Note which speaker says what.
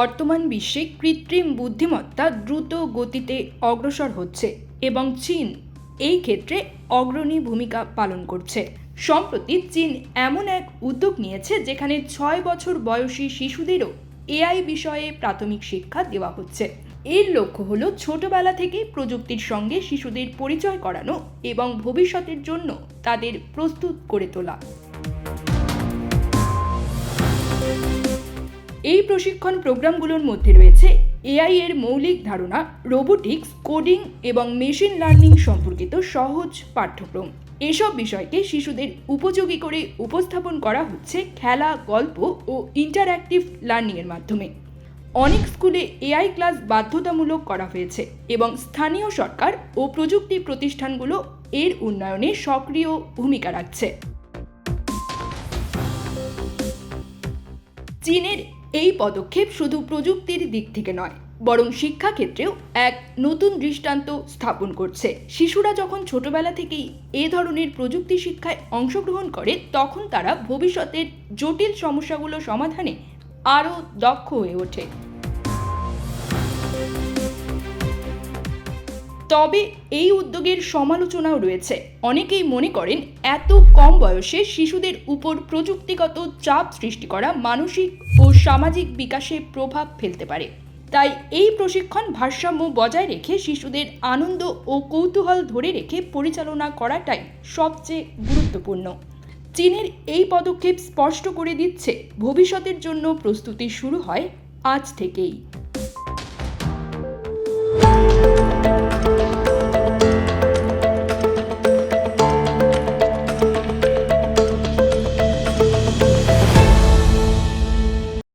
Speaker 1: বর্তমান বিশ্বে কৃত্রিম বুদ্ধিমত্তা দ্রুত গতিতে অগ্রসর হচ্ছে এবং চীন এই ক্ষেত্রে অগ্রণী ভূমিকা পালন করছে। সম্প্রতি চীন এমন এক উদ্যোগ নিয়েছে যেখানে ছয় বছর বয়সী শিশুদেরও এআই বিষয়ে প্রাথমিক শিক্ষা দেওয়া হচ্ছে। এর লক্ষ্য হলো ছোটবেলা থেকে প্রযুক্তির সঙ্গে শিশুদের পরিচয় করানো এবং ভবিষ্যতের জন্য তাদের প্রস্তুত করে তোলা। এই প্রশিক্ষণ প্রোগ্রামগুলোর মধ্যে রয়েছে এআই এর মৌলিক ধারণা, রোবোটিক্স, কোডিং এবং মেশিন লার্নিং সম্পর্কিত সহজ পাঠ্যক্রম। এসব বিষয়কে শিশুদের উপযোগী করে উপস্থাপন করা হচ্ছে খেলা, গল্প ও ইন্টারঅ্যাক্টিভ লার্নিংয়ের মাধ্যমে। অনেক স্কুলে এআই ক্লাস বাধ্যতামূলক করা হয়েছে এবং স্থানীয় সরকার ও প্রযুক্তি প্রতিষ্ঠানগুলো এর উন্নয়নে সক্রিয় ভূমিকা রাখছে। চীনের এই পদক্ষেপ শুধু প্রযুক্তির দিক থেকে নয়, বরং শিক্ষাক্ষেত্রেও এক নতুন দৃষ্টান্ত স্থাপন করছে। শিশুরা যখন ছোটবেলা থেকেই এ ধরনের প্রযুক্তি শিক্ষায় অংশগ্রহণ করে, তখন তারা ভবিষ্যতের জটিল সমস্যাগুলো সমাধানে আরও দক্ষ হয়ে ওঠে। তবে এই উদ্যোগের সমালোচনাও রয়েছে। অনেকেই মনে করেন, এত কম বয়সে শিশুদের উপর প্রযুক্তিগত চাপ সৃষ্টি করা মানসিক ও সামাজিক বিকাশে প্রভাব ফেলতে পারে। তাই এই প্রশিক্ষণ ভারসাম্য বজায় রেখে শিশুদের আনন্দ ও কৌতূহল ধরে রেখে পরিচালনা করাটাই সবচেয়ে গুরুত্বপূর্ণ। চীনের এই পদক্ষেপ স্পষ্ট করে দিচ্ছে, ভবিষ্যতের জন্য প্রস্তুতি শুরু হয় আজ থেকেই।